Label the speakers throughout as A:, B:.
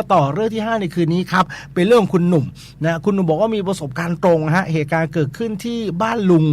A: มาต่อเรื่องที่ 5 ในคืนนี้ครับ เป็นเรื่องคุณหนุ่มนะคุณหนุ่มบอกว่ามีประสบการณ์ตรงฮะเหตุการณ์เกิดขึ้นที่บ้านลุง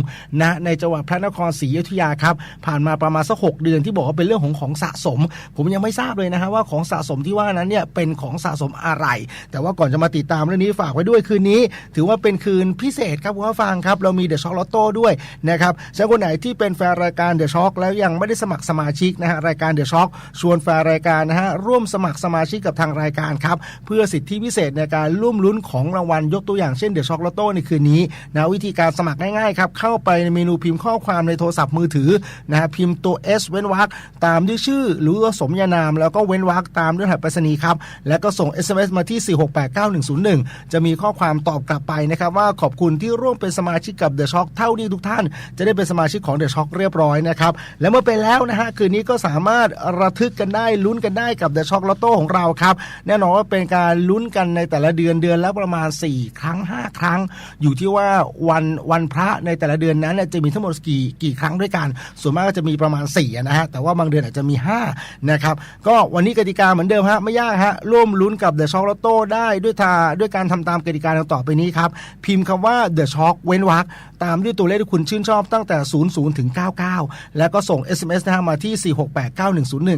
A: นะในจังหวัดพระนครศรีอยุธยาครับ ผ่านมาประมาณสักหกเดือนที่บอกว่าเป็นเรื่องของของสะสม ผมยังไม่ทราบเลยนะฮะว่าของสะสมที่ว่านั้นเนี่ยเป็นของสะสมอะไร แต่ว่าก่อนจะมาติดตามเรื่องนี้ฝากไว้ด้วยคืนนี้ ถือว่าเป็นคืนพิเศษครับคุณผู้ฟังครับเรามีเดอะช็อคลอตโต้ด้วยนะครับฉะนั้นคนไหนที่เป็นแฟนรายการเดอะช็อคแล้วยังไม่ได้สมัครสมาชิกนะฮะรายการเดอะช็อคชวนแฟนรายการนะฮะร่วมสมัครสมาชิกกับทางรายการครับเพื่อสิทธิพิเศษในการร่วมลุ้นของรางวัลยกตัวอย่างเช่นเดอะช็อคลโต้ในคืนนี้นะวิธีการสมัครง่ายๆครับเข้าไปในเมนูพิมพ์ข้อความในโทรศัพท์มือถือนะฮะพิมพ์ตัว S เว้นวรรคตามด้วยชื่อหรือสมญานาม แล้วก็เว้นวรรคตามด้วยรหัสไปรษณีย์ครับแล้วก็ส่ง SMS มาที่ 4689101 จะมีข้อความตอบกลับไปนะครับว่าขอบคุณที่ร่วมเป็นสมาชิกกับเดอะช็อคเท่านี้ทุกท่าน จะได้เป็นสมาชิกของเดอะช็อคเรียบร้อยนะครับและเมื่อเป็นแล้วนะฮะคืนนี้ก็สามารถระทึกกันได้ลุ้นกันได้กับเดอะช็อคลอตโต้ของเราครับแน่นอนว่าเป็นการลุ้นกันในแต่ละเดือนเดือนละประมาณ 4 ครั้ง 5 ครั้ง อยู่ที่ว่าวันวันพระในแต่ละเดือนนั้นจะมีทั้งหมดกี่กี่ครั้งด้วยกัน ส่วนมากก็จะมีประมาณ4นะฮะแต่ว่าบางเดือนอาจจะมี5นะครับก็วันนี้กติกาเหมือนเดิมฮะไม่ยากฮะร่วมลุ้นกับ The Shock Lotto ได้ด้วยทาด้วยการทำตามกติกาดังต่อไปนี้ครับพิมพ์คำว่า The Shock เว้นวรรคตามด้วยตัวเลขที่คุณชื่นชอบตั้งแต่ 00ถึง99 แล้วก็ส่ง SMS นะฮะมาที่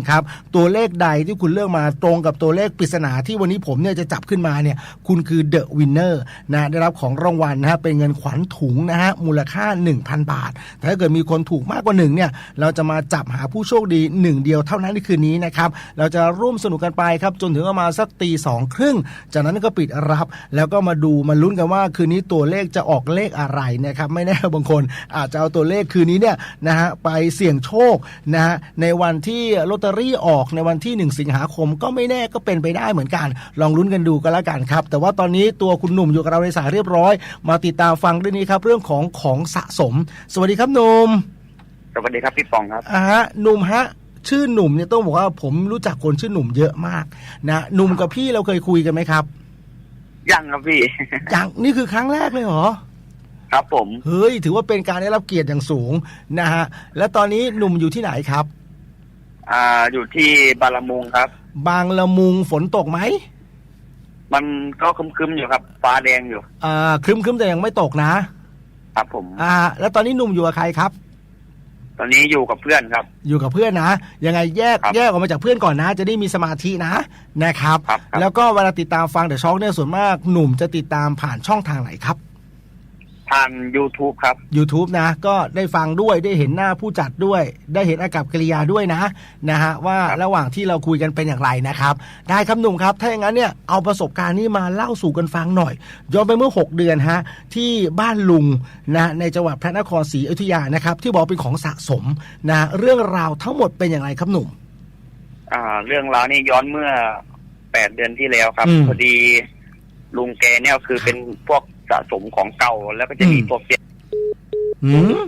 A: 4689101 ครับตัวเลขใดที่คุณเลือกมาตรงกับตัวเลขปริศนาที่วันนี้ผมเนี่ยจะจับขึ้นมาเนี่ยคุณคือ The Winner นะได้รับของรางวัลนะฮะเป็นเงินขวัญถุงนะฮะมูลค่า 1,000 บาท แต่ถ้าเกิดมีคนถูกมากกว่าหนึ่งเนี่ยเราจะมาจับหาผู้โชคดีหนึ่งเดียวเท่านั้นในคืนนี้นะครับเราจะร่วมสนุกกันไปครับจนถึงประมาณสักตีสองครึ่งจากนั้นก็ปิดรับ แล้วก็มาดูมาลุ้นกันว่าคืนนี้ตัวเลขจะออกเลขอะไรนะครับไม่แน่บางคนอาจจะเอาตัวเลขคืนนี้เนี่ยนะฮะไปเสี่ยงโชคนะฮะในวันที่ลอตเตอรี่ออกในวันที่ 1 สิงหาคมก็ไม่แน่ก็เป็นไปได้เหมือนกัน ลองลุ้นกันดูกันแล้วกันครับ แต่ว่าตอนนี้ตัวคุณหนุ่มอยู่กับเราในสายเรียบร้อย มาติดตามฟังเรื่องนี้ครับ เรื่องของของสะสม สวัสดีครับหนุ่ม
B: สวัสดีครับพี่ปองครับ
A: อ่าฮะหนุ่มฮะชื่อหนุ่มเนี่ยต้องบอกว่าผมรู้จักคนชื่อหนุ่มเยอะมากนะหนุ่มกับพี่เราเคยคุยกันไหมครับ
B: ยังครับพี่
A: ยังนี่คือครั้งแรกเลยเหรอ
B: ครับผม
A: เฮ้ยถือว่าเป็นการได้รับเกียรติอย่างสูงนะฮะและตอนนี้หนุ่มอยู่ที่ไหนครับ
B: อ่าอยู่ที่บาลามุงครับ
A: บางละมุงฝนตกไหม
B: มันก็ครึมๆอยู่ครับ ฟ้าแดงอยู่
A: อ่าครึมครึมๆแต่ยังไม่ตกนะ ครับ
B: ผม
A: อ่า แล้วตอนนี้หนุ่มอยู่กับใครครับ
B: ตอนนี้อยู่กับเพื่อนครับ
A: อยู่กับเพื่อนนะ ยังไงแยก
B: ครับ
A: แยกออกมาจากเพื่อนก่อนนะ จะได้มีสมาธินะนะครับ
B: ครับครับ
A: แล้วก็เวลาติดตามฟังเดอะช็อคเนี่ยส่วนมากหนุ่มจะติดตามผ่านช่องทางไหนครับ
B: ผ่าน YouTube ครับ
A: YouTube นะ ก็ได้ฟังด้วยได้เห็นหน้าผู้จัดด้วย ได้เห็นอากับกิริยาด้วยนะนะฮะว่า
B: ครับ
A: ระหว่างที่เราคุยกันเป็นอย่างไรนะครับ ได้ครับหนุ่มครับ ถ้าอย่างนั้นเนี่ยเอาประสบการณ์นี้มาเล่าสู่กันฟังหน่อย ย้อนไปเมื่อ 6 เดือนฮะที่บ้านลุงนะในจังหวัดพระนครศรีอยุธยานะครับ ที่บอกเป็นของสะสมนะเรื่องราวทั้งหมดเป็นอย่างไรครับหนุ่ม
B: อ่า เรื่องราวนี่ย้อนเมื่อแปดเดือนที่แล้วครับ
A: อืม
B: พอดีลุงแกเนี่ยคือเป็นพวก สะสมของเก่าแล้วก็จะมี
A: อืม
B: พวกเจ็ด
A: หืม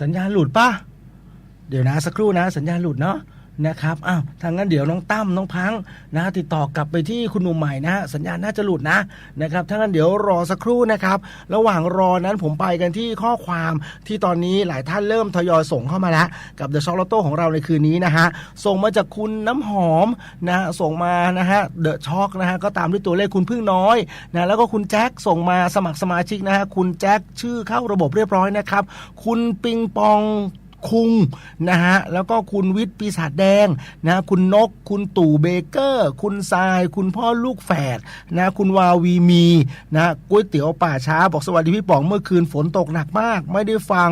A: สัญญาณหลุดป่ะ เดี๋ยวนะ สักครู่นะ สัญญาณหลุดเนาะ นะครับอ้าวทางนั้นเดี๋ยวน้องตั้มน้องพังนะติดต่อกลับไปที่คุณหนุ่มใหม่นะสัญญาณน่าจะหลุดนะนะครับถ้างั้นเดี๋ยวรอสักครู่นะครับระหว่างรอนั้นผมไปกันที่ข้อความที่ตอนนี้หลายท่านเริ่มทยอยส่งเข้ามาแล้ว กับ The Shock Lotto ของเราในคืนนี้นะฮะส่งมาจากคุณน้ำหอมนะฮะส่งมานะฮะ The Shock นะฮะก็ตามด้วยตัวเลขคุณพึ่งน้อยนะแล้วก็คุณแจ็คส่งมาสมัครสมาชิกนะฮะคุณแจ็คชื่อเข้าระบบเรียบร้อยนะครับคุณปิงปอง คุงนะฮะแล้วก็คุณวิทย์ปีศาจแดงนะคุณนก คุณตู่เบเกอร์ คุณทราย คุณพ่อลูกแฝดนะคุณวาวีมีนะก๋วยเตี๋ยวป่าช้าบอกสวัสดีพี่ป๋องเมื่อคืนฝนตกหนักมาก ไม่ได้ฟัง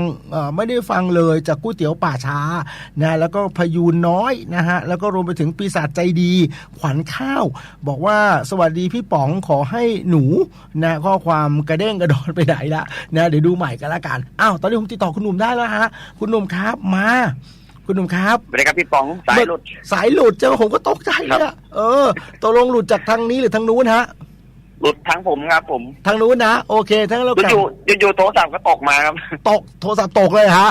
A: ไม่ได้ฟังเลยจากก๋วยเตี๋ยวป่าช้านะแล้วก็พยูนน้อยนะฮะแล้วก็รวมไปถึงปีศาจใจดี ขวัญข้าว บอกว่าสวัสดีพี่ป๋องขอให้หนูนะข้อความกระเด้งกระดอนไปไหนละนะเดี๋ยวดูใหม่กันละกันอ้าวตอนนี้ผมติดต่อคุณหนุ่มได้แล้วฮะคุณหนุ่มครับ มา คุณหนุ่มครับ
B: สวัสดีครับพี่ปองสายหลุด
A: สายหลุดเจอผมก็ตกใจเลยอะเออตกลงหลุดจากทางนี้หรือทางนู้นฮะ
B: หลุดทั้งผมครับผม
A: ทางนู้นนะโอเคทั้งเรากลับ
B: อยู่ๆอยู่ๆโทรศัพท์ก็ตกมาครับ
A: ตกโทรศัพท์ตกเลยฮะ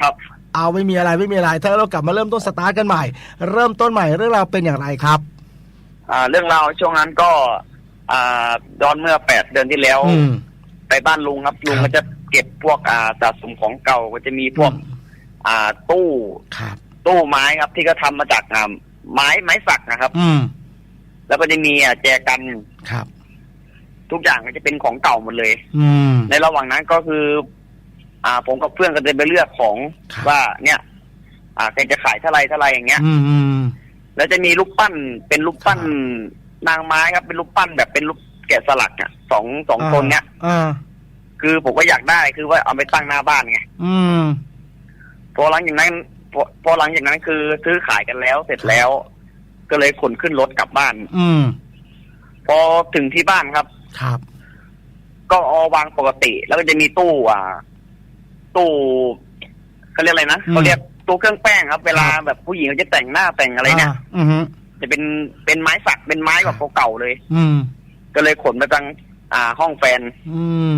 B: ครับ
A: เอาไม่มีอะไรไม่มีอะไรถ้าเรากลับมาเริ่มต้นสตาร์ทกันใหม่ เริ่มต้นใหม่เรื่องราวเป็นอย่างไรครับ
B: อ่า เรื่องราวช่วงนั้นก็ อ่าย้อนเมื่อแปดเดือนที่แล้ว
A: อืม
B: ไปบ้านลุงครับลุง
A: ครับ
B: ก็จะเก็บพวกอ่าสะสมของเก่าก็จะมีพวก อ่าตู้
A: ครับ
B: ตู้ไม้ครับ ที่ก็ทำมาจากอ่าไม้ไม้สักนะครับ
A: อืม
B: แล้วก็จะมีอะแจกัน
A: ครับ
B: ทุกอย่างก็จะเป็นของเก่าหมดเลย
A: อืม
B: ในระหว่างนั้นก็คือ อ่า ผมกับเพื่อนก็จะไปเลือกของ
A: ครับ
B: ว่า เนี่ย อ่าใครจะขายเท่าไรเท่าไรอย่างเงี้ย
A: อืมอืม
B: แล้วจะมีรูปปั้นเป็นรูปปั้น
A: ครับ
B: นางไม้ครับ เป็นรูปปั้นแบบเป็นรูปแกะสลักอะสองสองคนเนี้ย
A: อ่า
B: คือผมก็อยากได้คือว่าเอาไปตั้งหน้าบ้านไง
A: อืม
B: พอหลังจากนั้นพอพอหลังจากนั้นคือซื้อขายกันแล้วเสร็จแล้ว ก็เลยขนขึ้นรถกลับบ้าน
A: อืม
B: พอถึงที่บ้านครับ
A: ครับ
B: ก็เอาวางปกติ แล้วก็จะมีตู้อ่า ตู้เขาเรียกอะไรนะ
A: อืม
B: เขาเรียกตู้เครื่องแป้งครับ เวลา
A: ครับ
B: แบบผู้หญิงเขาจะแต่งหน้าแต่งอะไรเนี่ยา
A: อืมฮึ
B: จะเป็นเป็นไม้สักเป็นไม้แบบเก่าๆเลย
A: อืม
B: ก็เลยขนมาตั้งอ่าห้องแฟน
A: อืม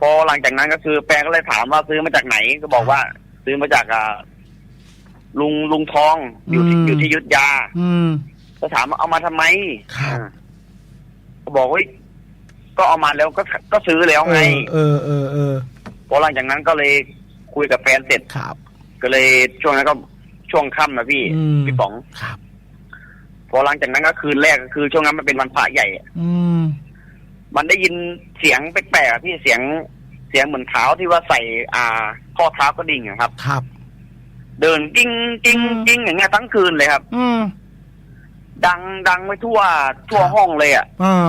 B: พอหลังจากนั้นก็คือแฟนก็เลยถามว่าซื้อมาจากไหนก็บอกว่า ซื้อมาจากอ่าลุงลุงทองอยู่ที่
A: อืม
B: อยู่ที่อยุทธยา
A: อืม
B: ก็ถามว่าเอามาทำไม
A: ครับ
B: อ่าก็บอกว่าก็เอามาแล้วก็ก็ซื้อแล้วไง
A: เออเออเออ
B: พอหลังจากนั้นก็เลยคุยกับแฟนเสร็จ
A: ครับ
B: ก็เลยช่วงนั้นก็ช่วงค่ำนะพี่
A: อืม
B: พี่ป๋อง
A: ครับ
B: พอหลังจากนั้นก็คืนแรกก็คือ ช่วงนั้นมันเป็นวันพระใหญ่
A: อืม
B: มันได้ยินเสียงแปลกๆอะพี่เสียงเสียงเหมือนเท้าที่ว่าใส่อ่า ข้อเท้ากระดิ่งอะครับ
A: ครับ
B: เดินกิ้งกิ้ง
A: อืม
B: กิ้งอย่างเงี้ยทั้งคืนเลยครับ
A: อืม
B: ดังดังไปทั่วทั่ว
A: ครับ
B: ห้องเลยอะ
A: อ่า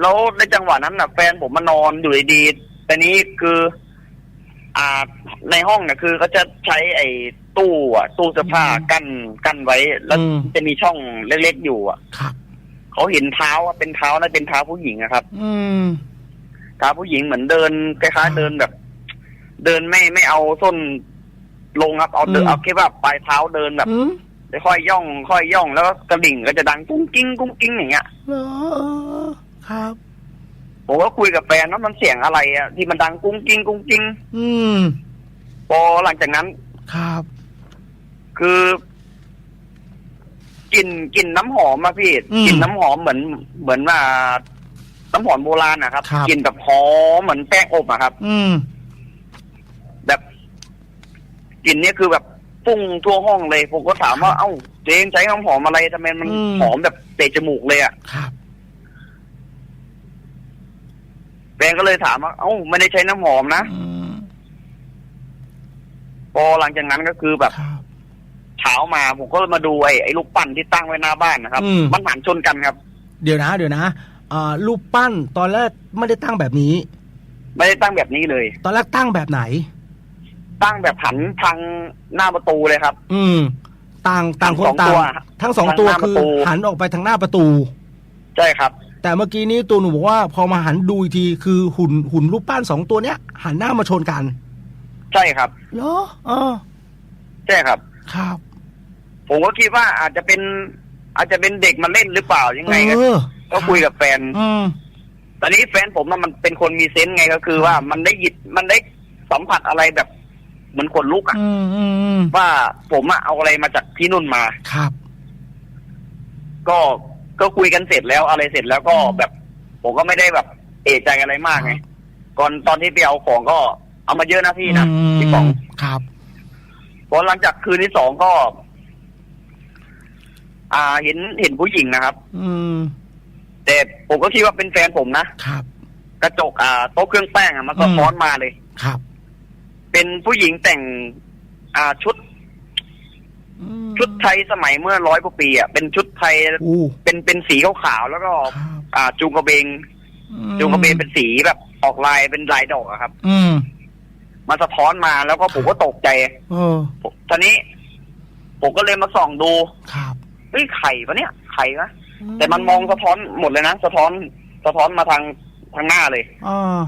B: แล้วในจังหวะนั้นน่ะแฟนผมมานอนอยู่ดีๆแต่นี้คือ อ่า ในห้องเนี่ยคือเขาจะใช้ไอ้ตู้อะตู้เสื้อผ้ากั้นกั้นไว้ แล้วจะมีช่องเล็กๆอยู่อะ
A: ครับ
B: เขาเห็นเท้าอะเป็นเท้านะเป็นเท้าผู้หญิงอะครับ
A: อืม
B: เท้าผู้หญิงเหมือนเดินคล้าย
A: อ่า
B: ๆเดินแบบ เดินไม่ไม่เอาส้นลงครับเอาเดิน
A: อืม
B: เอาแค่ว่าปลายเท้าเดินแบบ
A: อืม
B: ค่อยย่อง ค่อยย่องแล้วก็กระดิ่งก็จะดังกุ้งกิ้งกุ้งกิ้งอย่างเงี้ย
A: เหรอเออครับ
B: ผมก็คุยกับแฟนว่ามันเสียงอะไรอะที่มันดังกุ้งกิ้งกุ้งกิ้ง
A: อืม
B: พอหลังจากนั้น
A: ครับ
B: คือกลิ่นกลิ่นน้ำหอมอะพี่
A: อืม
B: กลิ่นน้ำหอมเหมือนเหมือนว่าน้ำหอมโบราณนะครับ
A: ครับ
B: กลิ่นแบบหอมเหมือนแป้งอบอะครับ
A: อืม
B: แบบ กลิ่นเนี้ยคือแบบฟุ้งทั่วห้องเลย ผมก็ถามว่าเอ้าเจนใช้น้ำหอมอะไรทำไมมัน
A: อืม
B: หอมแบบเตะจมูกเลยอะ
A: ครับ
B: แฟนก็เลยถามว่าเอ้าไม่ได้ใช้น้ำหอมนะ
A: อืม
B: พอหลังจากนั้นก็คือแบบ
A: ครับ
B: เช้ามาผมก็มาดูไอ้ไอ้ลูกปั้นที่ตั้งไว้หน้าบ้านนะครับ
A: อืม
B: มันหันชนกันครับ
A: เดี๋ยวนะ เดี๋ยวนะอ่ารูปปั้นตอนแรกไม่ได้ตั้งแบบนี้
B: ไม่ได้ตั้งแบบนี้เลย
A: ตอนแรกตั้งแบบไหน
B: ตั้งแบบหันทางหน้าประตูเลยครับ
A: อืม ต่างต่างคน
B: ทั้งสอง
A: ต่า
B: ตั
A: ง
B: ว
A: ทั้งสองตัว
B: ทางหน้า
A: คือ
B: ประตู
A: หันออกไปทางหน้าประตู
B: ใช่ครับ
A: แต่เมื่อกี้นี้ตัวหนูบอกว่า พอมาหันดูอีกทีคือหุ่นหุ่นรูปปั้นสองตัวเนี้ย หันหน้ามาชนกัน
B: ใช่ครับ
A: เหรอเออ
B: ใช่ครับ
A: ครับ
B: ผมก็คิดว่าอาจจะเป็น อาจจะเป็นเด็กมาเล่นหรือเปล่ายังไงก็
A: เออ
B: ก็คุยกับแฟน
A: อืม
B: ตอนนี้แฟนผมน่ะมันเป็นคนมีเซนส์ไงก็คือว่ามันได้หยิบมันได้สัมผัสอะไรแบบ เหมือนขนลุกอะ
A: อืมอืมอืม
B: ว่าผมอะเอาอะไรมาจากที่นู่นมา
A: ครับ
B: ก็ก็คุยกันเสร็จแล้วอะไรเสร็จแล้วก็
A: อืม
B: แบบ ผมก็ไม่ได้แบบเอะใจอะไรมากไงก่อนตอนที่ไปเอาของก็เอามาเยอะนะพี่นะพี่ป๋อง
A: ครับ
B: พอหลังจากคืนที่สองก็ อ่าเห็นเห็นผู้หญิงนะครับ
A: อืม
B: แต่ผมก็คิดว่าเป็นแฟนผมนะครับ กระจกอ่าโต๊ะเครื่องแป้งอะมันก็
A: อืม
B: ซ้อนมาเลย
A: ครับ
B: เป็นผู้หญิงแต่งอ่าชุด
A: อืม
B: ชุดไทยสมัยเมื่อร้อยกว่าปีอะเป็นชุดไทย
A: อู้
B: เป็นเป็นสีขาวๆแล้วก็
A: ครับ
B: อ่า จูงกระเบงจูงกระเบนเป็นสีแบบออกลายเป็นลายดอกอะครับ
A: อืม
B: มันสะท้อนมาแล้วก็ผมก็ตกใจ
A: เออ
B: ผมตอนนี้ ผมก็เลยมาส่องดู
A: ครับ
B: เฮ้ยไข่ปะเนี่ยไข่นะแต่มันมองสะท้อนหมดเลยนะสะท้อนสะท้อนมาทางทางหน้าเลย
A: อ่า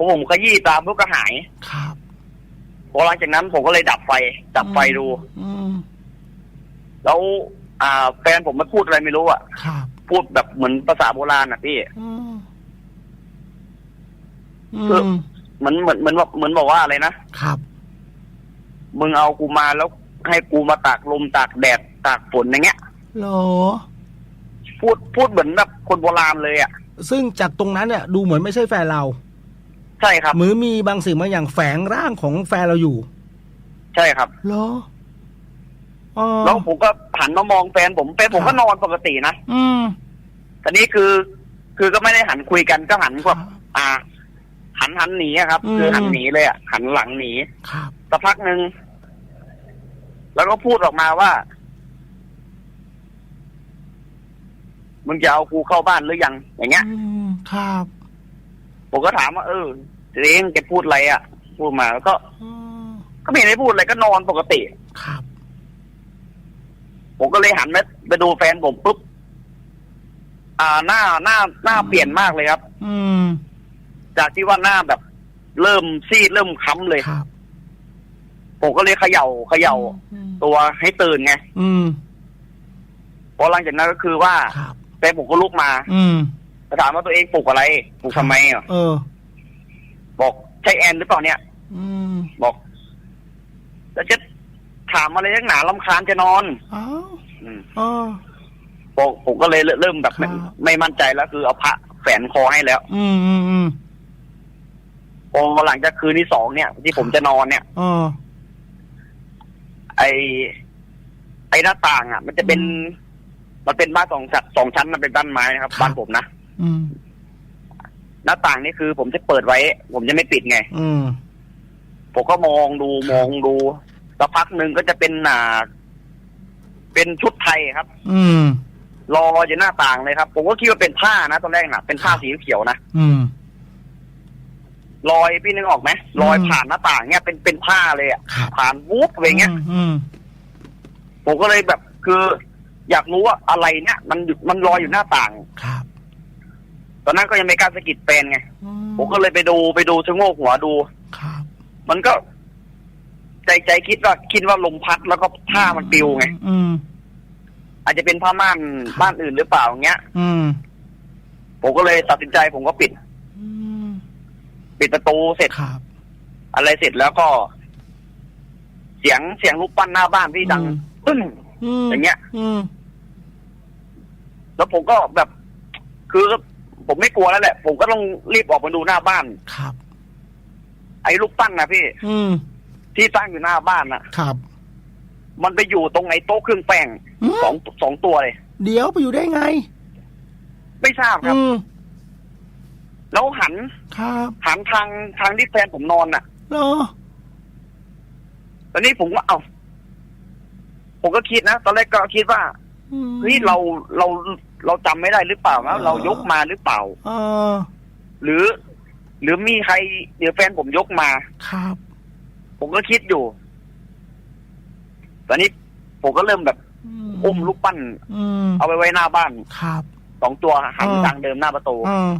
B: ผมผมขยี้ตามพวกก็หาย
A: ครับ
B: พอหลังจากนั้นผมก็เลยดับไฟ ดับไฟดู
A: อืม
B: แล้ว อ่าแฟนผมมาพูดอะไรไม่รู้อะ
A: ครับ
B: พูดแบบเหมือนภาษาโบราณอะพี่
A: อืมอื
B: คือ
A: ม
B: เหมือนเหมือนเหมือนแบบเหมือนบอกว่าอะไรนะ ครับ มึงเอากูมาแล้วให้กูมาตากลมตากแดดตากฝนอย่างเงี้ย
A: เหรอ
B: พูดพูดเหมือนแบบคนโบราณเลยอะ
A: ซึ่งจากตรงนั้นเนี่ย ดูเหมือนไม่ใช่แฟนเรา
B: ใช่ครับ
A: เหมือนมีบางสิ่งบางอย่างแฝงร่างของแฟนเราอยู่
B: ใช่ครับ
A: เหรอเออ
B: แล้วผมก็หันมามองแฟนผมแฟนผม
A: ครั
B: ก็
A: บ
B: นอนปกตินะ
A: อืม
B: ตอนนี้คือ คือก็ไม่ได้หันคุยกันก็หัน
A: ค
B: แบ
A: รับบ
B: อ่า หันหันหนีอะครับ
A: อืม
B: คือหันหนีเลยอะหันหลังหนี
A: ครับ
B: สักพักหนึ่งแล้วก็พูดออกมาว่ามึงจะเอากูเข้าบ้านหรือยังอย่างเงี้ย
A: อืมครับ
B: ผมก็ถามว่าเออเองแกพูดอะไรอะ พูดมาแล้วก็
A: อืม
B: ก็ไม่เห็นได้พูดอะไรก็นอนปกติ
A: ครับ
B: ผมก็เลยหันไปไปดูแฟนผมปุ๊บอ่าหน้าหน้าหน้าเปลี่ยนมากเลยครับ
A: อืม
B: จากที่ว่าหน้าแบบ เริ่มซีดเริ่มค้ำเลย
A: ครับ
B: ผมก็เลยเขย่าเขย่า
A: อืม
B: ตัวให้ตื่นไง
A: อืม
B: พอหลังจากนั้นก็คือว่า
A: ครับ
B: แฟนผมก็ลุกมา
A: อืม
B: ถามว่าตัวเองปลุกอะไรปลุกทำไมอะ
A: เออ
B: บอกใช่แอนหรือเปล่าเนี่ย
A: อืม
B: บอกแล้วจะถามอะไรนักหนาลำคาญจะนอน
A: อ้าว
B: อืม
A: เออ
B: ผมผมก็เลยเริ่มแบบไม่
A: ครับ
B: ไม่มั่นใจแล้วคือเอาพระแฝนคอให้แล้ว
A: อืมอืมอืม
B: พอหลังจากคืนที่สองเนี่ย ที่ผมจะนอนเนี่ย
A: เออ
B: ไอไอหน้าต่างอะ มันจะเป็น
A: อืม
B: มันเป็นบ้านสองชั้นสองชั้นมันเป็นบ้านไม้นะครับ
A: ครับ
B: บ้านผมนะ
A: อืม
B: หน้าต่างนี่คือผมจะเปิดไว้ ผมจะไม่ปิดไง
A: อืม
B: ผมก็มองดูมองดูสักพักหนึ่งก็จะเป็นอ่าเป็นชุดไทยครับ
A: อืม
B: รออยู่หน้าต่างเลยครับ ผมก็คิดว่าเป็นผ้านะตอนแรกนะเป็นผ้าสีเขียวนะ
A: อืม
B: ลอยพี่นึกออกไหมลอย
A: อืม
B: ผ่านหน้าต่างเนี่ยเป็นเป็นผ้าเลยอะ
A: ครับ
B: ผ่านวุบไปเงี้ย
A: อืม
B: ผมก็เลยแบบคือ อยากรู้ว่าอะไรเนี่ย มันอยู่มันลอยอยู่หน้าต่าง
A: ครับ
B: ต อนนั้นก็ยังไม่กล้าสะกิดแฟนไง
A: อื
B: ผมก็เลยไปดูไปดูชะโงกหัวดู
A: ครับ
B: มันก็ ใจใจคิดว่าคิดว่าลมพัดแล้วก็ผ้ามันปลิวไง
A: อืม
B: อาจจะเป็นผ้าม่าน
A: ครับ
B: บ้านอื่นหรือเปล่าอย่างเงี้ย
A: อืม
B: ผมก็เลยตัดสินใจผมก็ปิด
A: อืม
B: ปิดประตูเสร็จ
A: ครับ
B: อะไรเสร็จแล้วก็ เสียงเสียงลูกปั้นหน้าบ้านที่ดัง
A: อืม
B: ปึ้ง
A: อืม
B: อย่างเงี้ย
A: อืม
B: แล้วผมก็แบบ คือ ผมไม่กลัวแล้วแหละ ผมก็ต้องรีบออกมาดูหน้าบ้าน
A: ครับ
B: ไอ้ลูกปั้นนะพี่
A: อืม
B: ที่ตั้งอยู่หน้าบ้านน่ะ
A: ครับ
B: มันไปอยู่ตรงไอ้โต๊ะเครื่องแป้ง
A: อืม
B: สองสองตัวเลย
A: เดี๋ยวไปอยู่ได้ไง
B: ไม่ทราบครับ
A: อืม
B: แล้วหัน
A: ครับ
B: หันทางทางที่แฟนผมนอนน่ะ
A: เหรอ
B: ตอนนี้ผมก็เอาผมก็คิดนะ ตอนแรกก็คิดว่า
A: อืม
B: เฮ้ยเราเราเราจำไม่ได้หรือเปล่านะเรายกมาหรือเปล่า
A: เออ
B: หรือ หรือมีใครเดี๋ยวแฟนผมยกมา
A: ครับ
B: ผมก็คิดอยู่ ตอนนี้ผมก็เริ่มแบบอุ้มลูกปั้น
A: อืม
B: เอาไปไว้หน้าบ้าน
A: ครับ
B: สองตัวหัน
A: อ่า
B: ทางเดิมหน้าประตู
A: เออ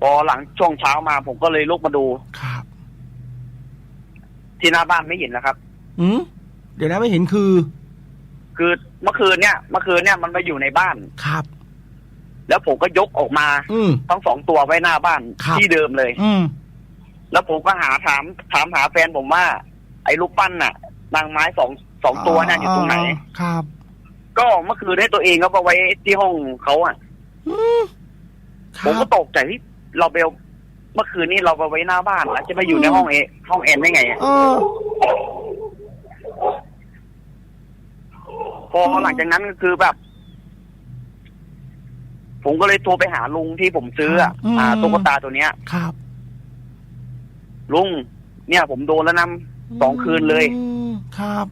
B: พอหลังช่วงเช้ามาผมก็เลยลุกมาดู
A: ครับ
B: ที่หน้าบ้านไม่เห็นนะครับ
A: อืมเดี๋ยวนะไม่เห็นคือ
B: คือเมื่อคืนเนี่ยเมื่อคืนเนี่ยมันมาอยู่ในบ้าน
A: ครับ
B: แล้วผมก็ยกออกมา
A: อืม
B: ทั้งสองตัวไว้หน้าบ้าน
A: ครับ
B: ที่เดิมเลย
A: อืม
B: แล้วผมก็หาถามถามหาแฟนผมว่า ไอ้ลูกปั้นน่ะ นางไม้สองสองตัวเนี่ยอยู่ตรงไหน
A: ครับ
B: ก็เมื่อคืนให้ตัวเองก็ไปไว้ที่ห้องเขาอะ
A: อืมค
B: ผ
A: รั
B: มก็
A: บ
B: ตกใจที่เราไปเอาเมื่อคืนนี้เราไปไว้หน้าบ้านแล้วจะมาอยู่ในห้องเอห้องแอนได้ไงอะ
A: เออ
B: พอหลังจากนั้นก็คือแบบ ผมก็เลยโทรไปหาลุงที่ผมซื้ออะ
A: อืม
B: อ่าตุ๊กตาตัวเนี้ย
A: ครับ
B: ลุง เนี่ย ผมโดนแล้วนะ สองคืนเลย
A: อืมครับ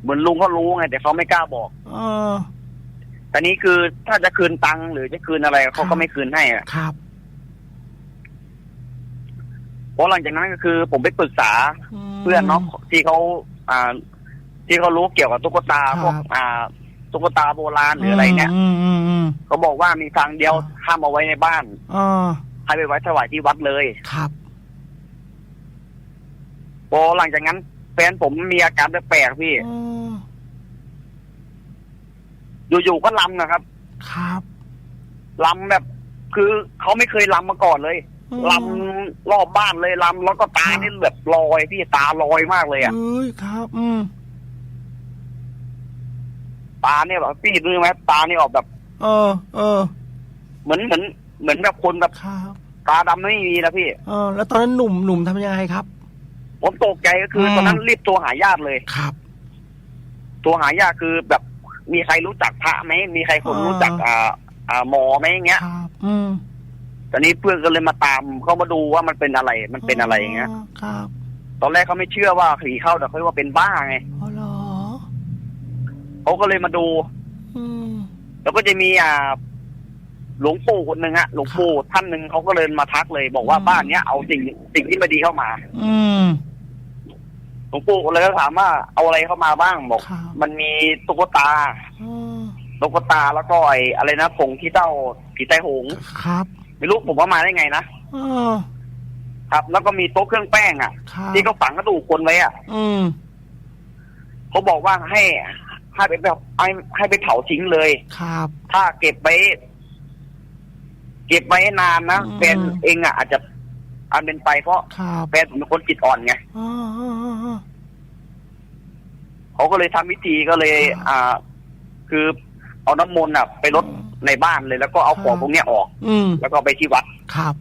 B: เหมือนลุงเขารู้ไงแต่เขาไม่กล้าบอก
A: เออ
B: แต่นี้คือถ้าจะคืนตังค์หรือจะคืนอะไรเขา
A: ครั
B: ก็
A: บ
B: ไม่คืนให้อะ
A: ครับ
B: เพราะหลังจากนั้นก็คือ ผมไปปรึกษา
A: ม
B: เพื่อนเนาะที่เขาอ่า ที่เขารู้เกี่ยวกับตุ๊กตา
A: ครับ
B: พวกอ่า ตุ๊กตาโบราณหรืออะไรเนี่ย
A: อืมอืมอืม
B: เขาบอกว่ามีทางเดียว
A: ครับ
B: ห้ามเอาไว้ในบ้าน
A: เออ
B: ให้ไปไว้ถวายที่วัดเลย
A: ครับ
B: พอหลังจากนั้น แฟนผมมีอาการแปลกๆพี่
A: เออ
B: อยู่ๆก็ลำนะครับ
A: ครับ
B: ลำแบบ คือเขาไม่เคยลำมาก่อนเลย
A: อืม
B: ลำรอบบ้านเลยลำแล้วก็ตา
A: ครับ
B: นี่แบบลอยพี่ตาลอยมากเลยอะ
A: เอ้ยครับ อืม
B: ตาเนี่ยแบบพี่รู้ไหมตานี่ออกแบบ
A: เออ เออ
B: เหมือนเหมือนเหมือนแบบคนแบบ
A: ครับ
B: ตาดำไม่มีนะพี่
A: เออ แล้วตอนนั้นหนุ่มหนุ่มทำยังไงครับ
B: ผผมตกใจก็คืออ
A: ม
B: ตอนนั้นรีบโทรหาญาติเลย
A: ครับ
B: โทรหาญาติคือแบบมีใครรู้จักพระไหมมีใครคน
A: อ่า
B: รู้จักอ่าอ่าหมอไหมอย่างเงี้ย
A: ครับ อืม
B: ตอนนี้เพื่อนก็เลยมาตามเขามาดูว่ามันเป็นอะไรมันเป็นอะไรอย่างเงี้ย
A: ครับ
B: ตอนแรกเขาไม่เชื่อว่าผีเข้าแต่เขาว่าเป็นบ้าไง
A: อ๋อ เหรอ
B: เขาก็เลยมาดู
A: อืม
B: แล้วก็จะมีอ่า หลวงปู่คนหนึ่งอะหลวงปู่ท่านหนึ่งเขาก็เลยมาทักเลย บอกว่า
A: อืม
B: บ้านเนี้ยเอาสิ่งสิ่งที่ไม่ดีเข้ามา
A: อืม
B: หลวงปู่ก็เลยก็ถามว่าเอาอะไรเข้ามาบ้างบอก
A: ครับ
B: มันมีตุ๊กตา
A: อืม
B: ตุ๊กตาแล้วก็ไอ้อะไรนะผงที่เต้าผีใต้หงส์
A: ครับ
B: ไม่รู้ผมว่ามาได้ไงนะ
A: เออ
B: ครับ แล้วก็มีโต๊ะเครื่องแป้งอะ
A: ครับ
B: ที่เขาฝังกระดูกคนไว้อะ
A: อืม
B: เขาบอกว่าให้ ให้ไปแบบให้ให้ไปเผาทิ้งเลย
A: ครับ
B: ถ้าเก็บไว้เก็บไว้นานนะ
A: อืม
B: แฟนเองอะอาจจะอันเป็นไปเพราะ
A: ครับ
B: แฟนผมเป็นคนจิตอ่อนไง
A: อ่าอ่าอ่าอ่า
B: เขาก็เลยทำวิธีก็เลย
A: ครับ
B: อ่า คือเอาน้ำมนต์อะไปลดในบ้านเลยแล้วก็เอาของ
A: ครับ
B: พวกเนี้ยออก
A: อืม
B: แล้วก็ไปที่วัด
A: ครับ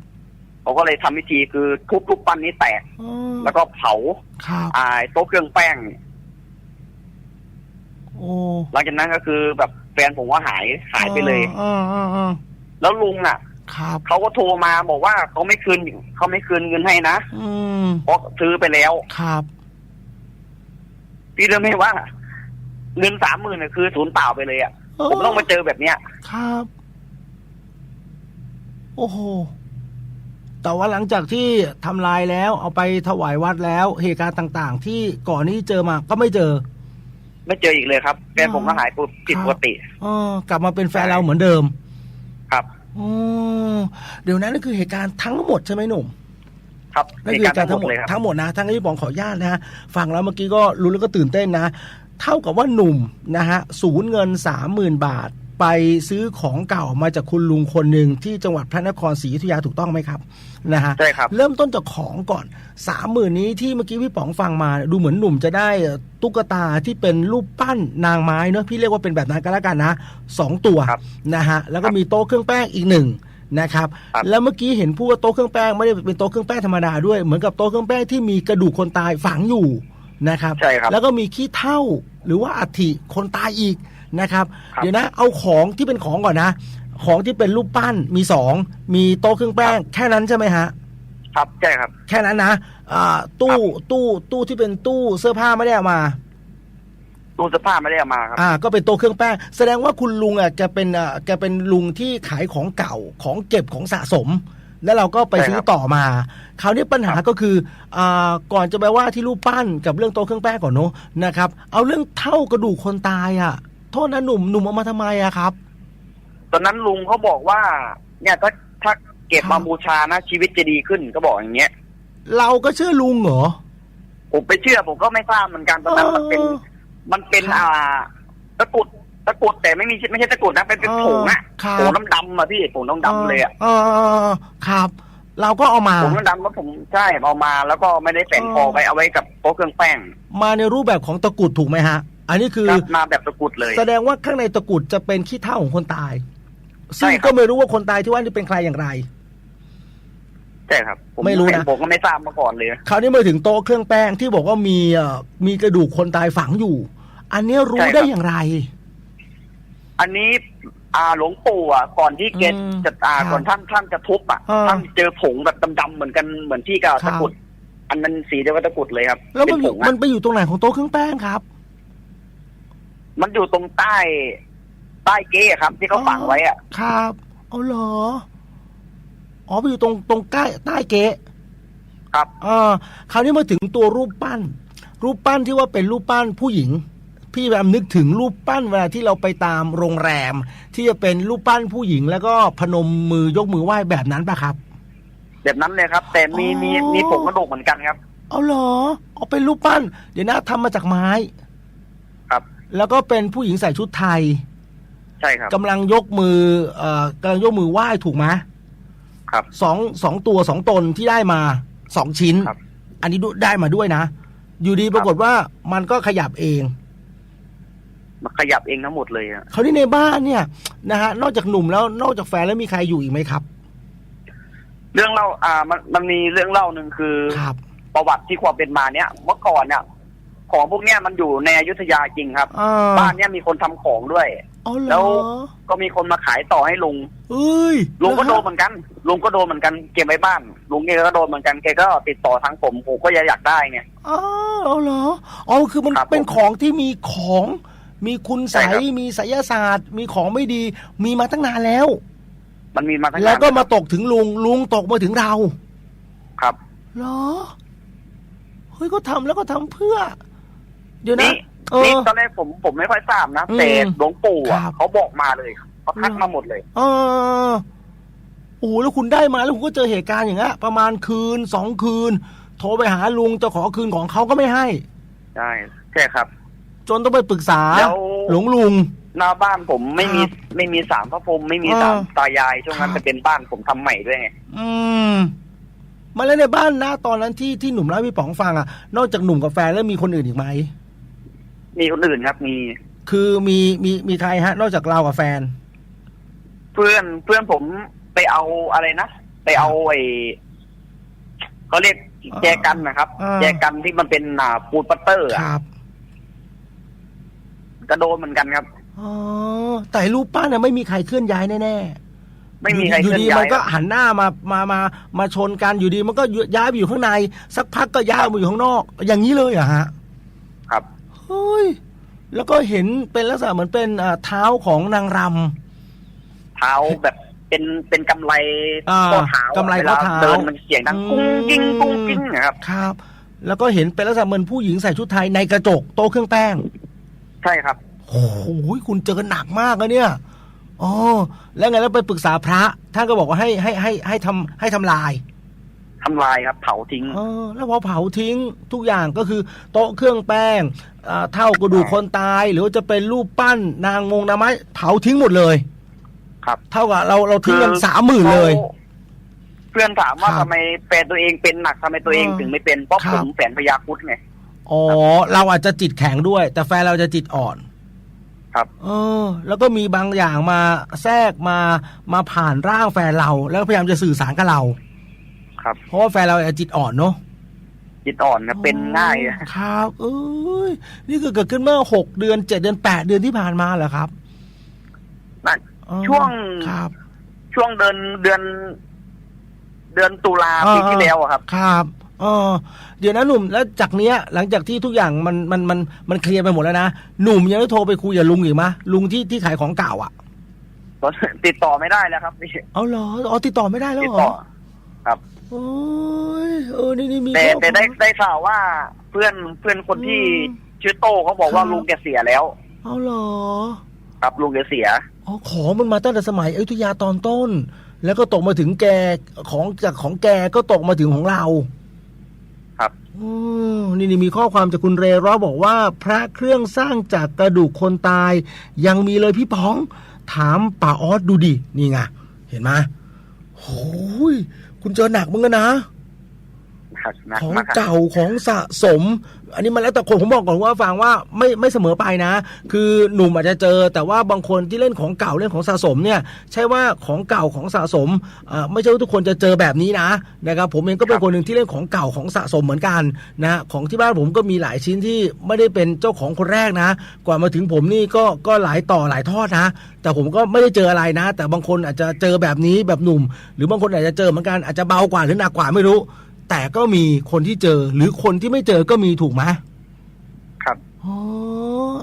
B: เขาก็เลยทำวิธีคือทุบทุบปั้นนี้แตก
A: อืม
B: แล้วก็เผา
A: ครับ
B: อ่าโต๊ะเครื่องแป้ง
A: โอ้
B: หลังจากนั้นก็คือแบบแฟนผมว่าหายหายไปเลย
A: อ่าอ่าอ่า
B: แล้วลุงอะ
A: ครับ
B: เขาก็โทรมาบอกว่าเขาไม่คืนเขาไม่คืนเงินให้นะ
A: อืม
B: เพราะซื้อไปแล้ว
A: ครับ
B: พี่รู้ไหมว่า เงินสามหมื่นคือศูนย์เปล่าไปเลยอะผมต้องมาเจอแบบเนี้ย
A: ครับ โอ้โหแต่ว่าหลังจากที่ทำลายแล้ว เอาไปถวายวัดแล้วเหตุการณ์ต่าง ๆ ที่ก่อนนี้เจอมาก็ไม่เจอ
B: ไม่เจออีกเลยครับแฟนผมก็หายผิดปกติ
A: เออกลับมาเป็นแฟนเราเหมือนเดิม
B: ครับ
A: อ๋อเดี๋ยวนั้นนั่นคือเหตุการณ์ทั้งหมดใช่ไหมหนุ่ม
B: ครับ
A: นั่นคือเหตุการณ์ทั้งหมด
B: เลยครับ
A: ทั้งหมดนะทั้งที่บอกขออนุญาตนะฮะฟังแล้วเมื่อกี้ก็รู้แล้วก็ตื่นเต้นนะ เท่ากับว่าหนุ่มนะฮะสูญเงินสามหมื่นบาท ไปซื้อของเก่ามาจากคุณลุงคนหนึ่งที่จังหวัดพระนครศรีอยุธยาถูกต้องไหมครับนะฮะ
B: ใช่ครับ
A: เริ่มต้นจากของก่อนสามหมื่นนี้ที่เมื่อกี้พี่ป๋องฟังมา ดูเหมือนหนุ่มจะได้เอ่อตุ๊กตาที่เป็นรูปปั้นนางไม้เนอะพี่เรียกว่าเป็นแบบนั้นก็แล้วกันนะสองตัว
B: ครับ
A: นะฮะแล้วก็มีโต๊ะเครื่องแป้งอีกหนึ่งนะครับ
B: ครับ
A: แล้วเมื่อกี้เห็นพูดว่าโต๊ะเครื่องแป้งไม่ได้เป็นโต๊ะเครื่องแป้งธรรมดาด้วยเหมือนกับโต๊ะเครื่องแป้งที่มีกระดูกคนตายฝังอยู่นะครับ
B: ใช่ครับ
A: แล้วก็มีขี้เท่าหรือว่าอัฐิคนตายอีก นะครับ
B: ครับ
A: เดี๋ยวนะเอาของที่เป็นของก่อนนะ ของที่เป็นรูปปั้นมีสองมีโต๊ะเครื่องแป้งแค่นั้นใช่ไหมฮะ
B: ครับใช่ครับ
A: แค่นั้นนะอ่าตู้ตู้ตู้ที่เป็นตู้เสื้อผ้าไม่ได้เอามา
B: ตู้เสื้อผ้าไม่ได้เอามาครับ
A: อ่า ก็เป็นโต๊ะเครื่องแป้งแสดงว่าคุณลุงอะแกเป็นอ่าแกเป็นลุงที่ขายของเก่าของเก็บของสะสม แล้วเราก็ไป
B: ใช่ครับ
A: ซื้อต่อมา คราวนี้ปัญหาก็คืออ่าก่อนจะไปว่าที่รูปปั้นกับเรื่องโต๊ะเครื่องแป้งก่อนเนอะนะครับ เอาเรื่องเท่ากระดูกคนตายอะ โทษนะหนุ่มหนุ่มเอามาทำไมอะครับ
B: ตอนนั้นลุงเขาบอกว่า เนี่ยถ้าถ้าเก็บ
A: ครับ
B: มาบูชานะชีวิตจะดีขึ้นก็บอกอย่างเงี้ย
A: เราก็เชื่อลุงเหรอ
B: ผมไปเชื่อผมก็ไม่ทราบเหมือนกันตอนนั้นมันเป็น
A: เออ
B: มันเป็น
A: ครับ
B: อ่าตะกรุดตะกรุดแต่ไม่มีไม่ใช่ตะกรุดนะเป็นเป็น
A: เออ
B: ผงอะ
A: ครับ
B: ผงน้ำดำอะพี่ผงน้ำดำเลยอะ
A: เออครับ เราก็เอามา
B: ผงน้ำดำแล้วผมใช่เอามา แล้วก็ไม่ได้แฝง
A: เออ
B: คอไว้เอาไว้กับโต๊ะเครื่องแป้ง
A: มาในรูปแบบของตะกรุดถูกไหมฮะ อันนี้คือ
B: ครับมาแบบตะกรุดเลย
A: แสดงว่าข้างในตะกรุดจะเป็นขี้เท่าของคนตาย
B: ใช่
A: ซึ่ง
B: ครับ
A: ก็ไม่รู้ว่าคนตายที่ว่านี่เป็นใครอย่างไร
B: ใช่ครับผ
A: ไม่รู้นะ
B: เห็ผมก็ไม่ทราบมาก่อนเลย
A: คราวนี้มาถึงโต๊ะเครื่องแป้งที่บอกว่ามีเอ่อมีกระดูกคนตายฝังอยู่ อันนี้รู้
B: ใช่ครับ
A: ได้อย่างไร
B: อันนี้อ่าหลวงปู่อะก่อนที่เกศ
A: อืม
B: จะอ่า
A: ครับ
B: ก่อนท่านท่านจะทุบอะ
A: อ่า
B: ท่านเจอผงแบบดำๆเหมือนกันเหมือนที่กับ
A: ครับ
B: ตะกรุด อันนั้นสีเดียวกับตะกรุดเลยครับ
A: แล้ว
B: เป็
A: มัน
B: น
A: อ
B: ผ
A: ยู่
B: ง
A: มั
B: อะ
A: นไปอยู่ตรงไหนของโต๊ะเครื่องแป้งครับ
B: มันอยู่ตรงใต้ใต้เก้ครับ ที่เขาฝังไว้อะ
A: ครับเอาเหรอ อ๋อไปอยู่ตรงตรงใกล้ใต้เก๊ะ
B: ครับ
A: อ่าคราวนี้มาถึงตัวรูปปั้น รูปปั้นที่ว่าเป็นรูปปั้นผู้หญิง พี่แบบนึกถึงรูปปั้นเวลาที่เราไปตามโรงแรม ที่จะเป็นรูปปั้นผู้หญิง แล้วก็พนมมือยกมือไหว้แบบนั้นปะครับ
B: แบบนั้นเลยครับ แต่มีมี
A: อ๋อ
B: มีผงกระดูกเหมือนกันครับ
A: เอาเหรอเอาเป็นรูปปั้น เดี๋ยวนะทำมาจากไม้
B: ครับ
A: แล้วก็เป็นผู้หญิงใส่ชุดไทย
B: ใช่ครับ
A: กำลังยกมือเอ่อกำลังยกมือไหว้ถูกไหม
B: ครับ
A: สองสองตัวสองตนที่ได้มาสองชิ้น
B: ครับ
A: อันนี้ดูได้มาด้วยนะ อยู่ดีปรากฏว่ามันก็ขยับเอง
B: มันขยับเองทั้งหมดเลยอะ
A: คราวนี้ในบ้านเนี่ยนะฮะนอกจากหนุ่มแล้วนอกจากแฟนแล้วมีใครอยู่อีกไหมครับ
B: เรื่องเล่าอ่ามันมันมีเรื่องเล่าหนึ่งคือ
A: ครับ
B: ประวัติที่ความเป็นมาเนี่ยเมื่อก่อนเนี่ย ของพวกเนี้ยมันอยู่ในอยุธยาจริงครับ
A: อ่า
B: บ้านเนี้ยมีคนทำของด้วย
A: เอาเหร
B: แล้
A: อ
B: วก็มีคนมาขายต่อให้ลุง
A: เอ้ย
B: ลุงก็โดน
A: เหรอ
B: เหมือนกัน ลุงก็โดนเหมือนกัน เก็บไว้บ้าน ลุงเองก็โดนเหมือนกันแกก็ติดต่อทางผมผมก็อยากได้ไง
A: อ้าวเอาเหรออ๋อคือมัน
B: ครับ
A: เป็น
B: ผม
A: ของที่มีของ มีคุณใส
B: ใช่ครับ
A: มีไสยศาสตร์ มีของไม่ดี มีมาตั้งนานแล้ว
B: มันมีมาทั้ง
A: แล้วก็
B: นน
A: มาตกถึงลุง ลุงตกมาถึงเรา
B: ครับ
A: เหรอ เฮ้ยก็ทำแล้วก็ทำเพื่อ เดี๋ยวนะ
B: นี่
A: เอ
B: นี่
A: อ
B: ตอนแรกผมผมไม่ค่อยทราบนะ
A: อืม
B: แต่หลวงปู่อะ
A: ครับ
B: เขาบอกมาเลยเขาทัก
A: เหรอ
B: มาหมดเลย
A: เออโอ้โหแล้วคุณได้มาแล้วคุณก็เจอเหตุการณ์อย่างเงี้ยประมาณคืนสองคืน โทรไปหาลุงจะขอคืนของเขาก็ไม่ให้
B: ใช่ใช่ครับ
A: จนต้องไปปรึกษา
B: แล้ว
A: หลวงลุง
B: หน้าบ้านผมไม่มี
A: ครับ
B: ไม่มีสามพระพรหมไม่มี
A: อ่า
B: สามตายายช่วงนั้น
A: ครับ
B: จะเป็นบ้านผมทำใหม่ด้วยไง
A: อืมมาแล้วในบ้านนะตอนนั้นที่ที่หนุ่มเล่าให้พี่ป๋องฟังอะนอกจากหนุ่มกับแฟนแล้วมีคนอื่นอีกไหม
B: มีคนอื่นครับ มี
A: คือมีมีมีใครฮะ นอกจากเรากับแฟน
B: เพื่อนเพื่อนผมไปเอาอะไรนะไปเอาไอ้เขาเรียกแจกันนะครับ
A: อ่า
B: แจกันที่มันเป็นอ่าปูนปัตเตอร์
A: ค
B: อะ
A: รับ
B: ก็โดนเหมือนกันครับ
A: อ๋อแต่รูปปั้นน่ะไม่มีใครเคลื่อนย้ายแน่ๆ
B: ไม่มีใคร
A: อยู่
B: เคลื่อน
A: ดี
B: ย้าย
A: มันก็หันหน้ามามามามาชนกันอยู่ดี มันก็ย้ายไปอยู่ข้างใน สักพักก็ย้ายมาอยู่ข้างนอก อย่างนี้เลยเหรอะฮะ
B: ครับ
A: เฮ้ยแล้วก็เห็นเป็นลักษณะเหมือนเป็นอ่าเท้าของนางร
B: เท้าแบบเป็นเป็นกำไร
A: อ่า
B: ข้อเท้ากำ
A: ไร
B: เว
A: ข้อ
B: ลา
A: เท้า
B: เดินมันเสียงดัง
A: อืม
B: กุ้งกิ้งกุ้งกิ้งนะครับำ
A: ครับ แล้วก็เห็นเป็นลักษณะเหมือนผู้หญิงใส่ชุดไทยในกระจกโต๊ะเครื่องแป้ง
B: ใช่ครับ
A: โอ้โหคุณเจอหนักมากอะเนี่ยอ๋อแล้วไงแล้วไปปรึกษาพระ ท่านก็บอกว่าให้ให้ให้ให้ทำให้ทำลาย
B: ทำลายครับเผาทิ้ง
A: เออแล้วพอเผาทิ้งทุกอย่างก็คือ โต๊ะเครื่องแป้งอ่าเท่ากระดูกคนตาย หรือว่าจะเป็นรูปปั้นนางมงนางไม้เผาทิ้งหมดเลย
B: ครับ
A: เท่ากับเราเราทิ้งกัน
B: คือ
A: สามหมื่นเลย
B: ขาเพื่อนถามว่า
A: ครับ
B: ทำไมแฟนตัวเองเป็นหนักทำไมตัวเอง
A: เออ
B: ถึงไม่เป็นเพราะ
A: ครั
B: ผ
A: บ
B: มแฝนพยาครุดไง
A: อ๋อเราอาจจะจิตแข็งด้วย แต่แฟนเราจะจิตอ่อน
B: ครับ
A: เออ แล้วก็มีบางอย่างมาแทรกมามาผ่านร่างแฟนเรา แล้วพยายามจะสื่อสารกับเรา
B: ครับ
A: เพราะว่าแฟนเราอาจจะจิตอ่อนเนาะ
B: จิตอ่อนครับเป็นง่ายอะ
A: ครับเอ้ยนี่คือเกิดขึ้นเมื่อหกเดือนเจ็ดเดือนแปดเดือนที่ผ่านมาเหรอครับ
B: นั่น
A: อ๋อ
B: ช่วง
A: ครับ
B: ช่วงเดือนเดือน เดือนตุลา
A: อ่า
B: ปีที่แล้วอะครับ
A: ครับเออเดี๋ยวนะหนุ่มแล้วจากเนี้ย หลังจากที่ทุกอย่างมันมันมันมันเคลียร์ไปหมดแล้วนะหนุ่มยังได้โทรไปคุยกับลุงอีกมะลุงที่ที่ขายของเก่าอะ
B: ติดต่อไม่ได้แล้วครับพี่
A: เอาเหรออ๋อติดต่อไม่ได้แล้ว
B: ติด
A: เหร
B: ต่
A: อ
B: อ
A: โอ้ยเออนี่นี่มี
B: แต่
A: ข้อ
B: แต่ได้ได้ข่าวว่าเพื่อนเพื่อนคนที่
A: อืม
B: ชื่อโต้เขาบอกว่า
A: ครับ
B: ลุงแกเสียแล้ว
A: เอาเหรอ
B: ครับลุงแกเสีย
A: อ๋อของมันมาตั้งแต่สมัยอยุธยาตอนต้น แล้วก็ตกมาถึงแกของจากของแกก็ตกมาถึงของเรา
B: ครับ
A: อืมนี่นี่มีข้อความจากคุณเรร้อบอกว่า พระเครื่องสร้างจากกระดูกคนตาย ยังมีเลยพี่ป๋อง ถามป่าออสดูดินี่ไงเห็นไหมโอ้ย คุณเจอหนักมึงนะ
B: ครับหนัก
A: ของ
B: มากครับ
A: เก่าของสะสม อันนี้มันแล้วแต่คนผมบอกก่อนว่าฟังว่าไม่ไม่เสมอไปนะ คือหนุ่มอาจจะเจอ แต่ว่าบางคนที่เล่นของเก่าเล่นของสะสมเนี่ย ใช่ว่าของเก่าของสะสมอ่าไม่ใช่ว่าทุกคนจะเจอแบบนี้นะนะครับผมเองก็เป็นคนหนึ่งที่เล่นของเก่าของสะสมเหมือนกันนะของที่บ้านผมก็มีหลายชิ้นที่ไม่ได้เป็นเจ้าของคนแรกนะ กว่ามาถึงผมนี่ก็ก็หลายต่อหลายทอดนะ แต่ผมก็ไม่ได้เจออะไรนะ แต่บางคนอาจจะเจอแบบนี้แบบหนุ่ม หรือบางคนอาจจะเจอเหมือนกันอาจจะเบากว่าหรือหนักกว่าไม่รู้ แต่ก็มีคนที่เจอ หรือคนที่ไม่เจอก็มีถูกไหม
B: ครับ
A: อ๋อ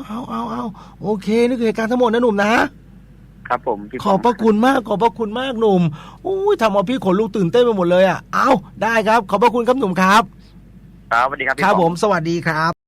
A: เอาเอาเอาโอเคนี่คือเหตุการณ์ทั้งหมดนะหนุ่มนะ
B: ครับผมพี่
A: ขอบพระคุณมากขอบพระคุณมากหนุ่มอุ้ยทำเอาพี่ขนลุกตื่นเต้นไปหมดเลยอะเอาได้ครับ ขอบพระคุณครับหนุ่มครับ
B: ครับสวัสดีครับพี่
A: ครับ
B: ป๋อง
A: ผมสวัสดีครับ